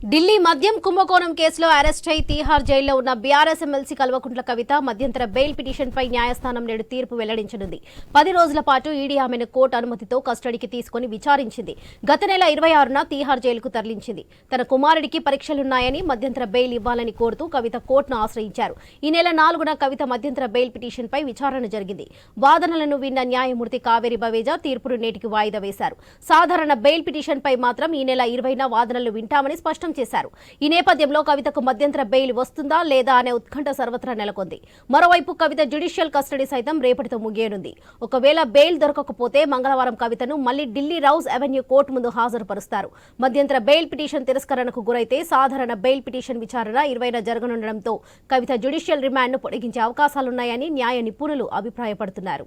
ఢిల్లీ మద్యం కుంభకోణం కేసులో అరెస్ట్ అయి తీహార్ జైల్లో ఉన్న బీఆర్ఎస్ ఎమ్మెల్సీ కల్వకుంట్ల కవిత మధ్యంతర బెయిల్ పిటిషన్పై న్యాయస్థానం నేడు తీర్పు వెల్లడించనుంది. పది రోజుల పాటు ఈడీ ఆమెను కోర్టు అనుమతితో కస్టడీకి తీసుకుని విచారించింది. గత నెల ఇరవై ఆరున తీహార్ జైలుకు తరలించింది. తన కుమారుడికి పరీక్షలున్నాయని మధ్యంతర బెయిల్ ఇవ్వాలని కోరుతూ కవిత కోర్టును ఆశ్రయించారు. ఈ నెల నాలుగున కవిత మధ్యంతర బెయిల్ పిటిషన్పై విచారణ జరిగింది. వాదనలను విన్న న్యాయమూర్తి కావేరి బవేజా తీర్పును నేటికి వాయిదా వేశారు. సాధారణ బెయిల్ పిటిషన్పై మాత్రం ఈ నెల ఇరవైన వాదనలు వింటామని స్పష్టం చేశారు. ఈ నేపథ్యంలో కవితకు మధ్యంతర బెయిల్ వస్తుందా లేదా అనే ఉత్కంఠ సర్వత్రా నెలకొంది. మరోవైపు కవిత జ్యుడిషియల్ కస్టడీ సైతం రేపటితో ముగియనుంది. ఒకవేళ బెయిల్ దొరకకపోతే మంగళవారం కవితను మళ్ళీ ఢిల్లీ రౌజ్ అవెన్యూ కోర్టు ముందు హాజరుపరుస్తారు. మధ్యంతర బెయిల్ పిటిషన్ తిరస్కరణకు గురైతే సాధారణ బెయిల్ పిటిషన్ విచారణ ఇరవైన జరగనుండడంతో కవిత జ్యుడిషియల్ రిమాండ్ను పొడిగించే అవకాశాలున్నాయని న్యాయ నిపుణులు అభిప్రాయపడుతున్నారు.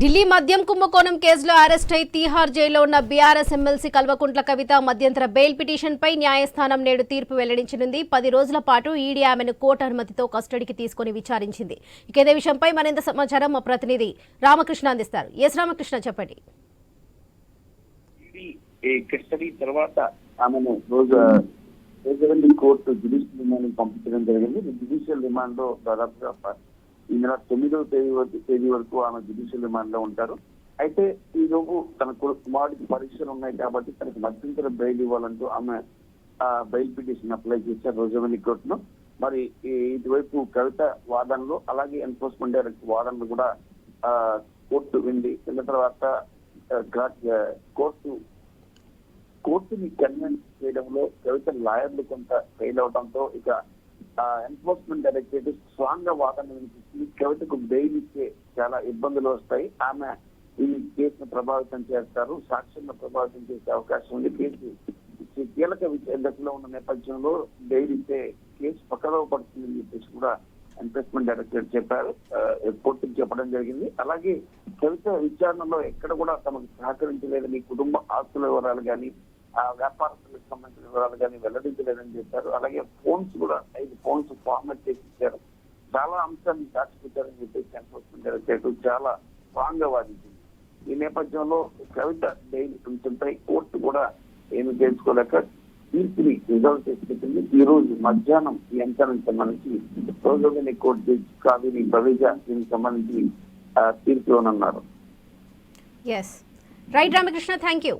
Delhi మద్యం కుంభకోణం కేసులో అరెస్ట్ అయి తీహార్ జైల్లో ఉన్న బీఆర్ఎస్ ఎమ్మెల్సీ కల్వకుంట్ల కవిత మధ్యంతర బెయిల్ పిటిషన్పై న్యాయస్థానం నేడు తీర్పు వెల్లడించనుంది. పది రోజుల పాటు ఈడీ ఆమెను కోర్టు అనుమతితో కస్టడీకి తీసుకుని విచారించింది. ఇక ఇదే విషయంపై మరింత సమాచారం మా ప్రతినిధి రామకృష్ణ అందిస్తారు. ఎస్ రామకృష్ణ చెప్పండి. కస్టడీ తర్వాత ఆమెను రోజు కోర్టు జ్యుడిషియల్ రిమాండ్ పంపించడం జరిగింది. జ్యుడిషియల్ రిమాండ్లో దాదాపుగా ఈ నెల తొమ్మిదవ తేదీ వరకు తేదీ వరకు ఆమె జ్యుడిషియల్ రిమాండ్లో ఉంటారు. అయితే ఈ రోజు తన కుమారుడికి పరీక్షలు ఉన్నాయి కాబట్టి తనకి మధ్యంతర బెయిల్ ఇవ్వాలంటూ ఆమె ఆ బెయిల్ పిటిషన్ అప్లై చేశారు రోజువెల్లి కోర్టులో. మరి ఇటువైపు కవిత వాదనలు అలాగే ఎన్ఫోర్స్మెంట్ డైరెక్టర్ వాదనలు కూడా ఆ, కోర్టు వింది. విన్న తర్వాత కోర్టు కోర్టుని కన్విన్స్ చేయడంలో కవిత లాయర్లు కొంత ఫెయిల్ అవడంతో ఇక ఎన్ఫోర్స్మెంట్ డైరెక్టరేట్ స్ట్రాంగ్గా వాదన వినిపిస్తుంది. కవితకు బెయిల్ ఇచ్చే చాలా ఇబ్బందులు వస్తాయి. ఆమె ఈ కేసును ప్రభావితం చేస్తారు. సాక్ష్యంను ప్రభావితం చేసే అవకాశం ఉంది. కేసు ఈ కీలక దశలో ఉన్న నేపథ్యంలో బెయిల్ ఇచ్చే కేసు పక్కలో పడుతుందని చెప్పేసి కూడా ఎన్ఫోర్స్మెంట్ డైరెక్టరేట్ చెప్పారు. కోర్టుకు చెప్పడం జరిగింది. అలాగే కవిత విచారణలో ఎక్కడ కూడా తమకు సహకరించలేదని కుటుంబ ఆస్తుల వివరాలు కానీ వ్యాపారస్తులకు సంబంధించిన వివరాలు కానీ వెల్లడించలేదని చెప్పారు. అలాగే ఫోన్స్ కూడా ఐదు ఫోన్స్ ఫార్మేట్ చేసి ఇచ్చారు. చాలా అంశాన్ని దాచిపెట్టారని చెప్పేసి ఎన్ఫోర్స్మెంట్ డైరెక్టరేట్ చాలా స్ట్రాంగ్గా వాదించింది. ఈ నేపథ్యంలో కవిత డైలీ అంశంపై కోర్టు కూడా ఏమి తెలుసుకోలేక తీర్పుని రిజర్వ్ చేసి పెట్టింది. ఈ రోజు మధ్యాహ్నం ఈ అంశానికి సంబంధించి రోజుని కోర్టు జడ్జి కావేరి బవేజా దీనికి సంబంధించి తీర్పులోనన్నారు. Yes right Ramakrishna thank you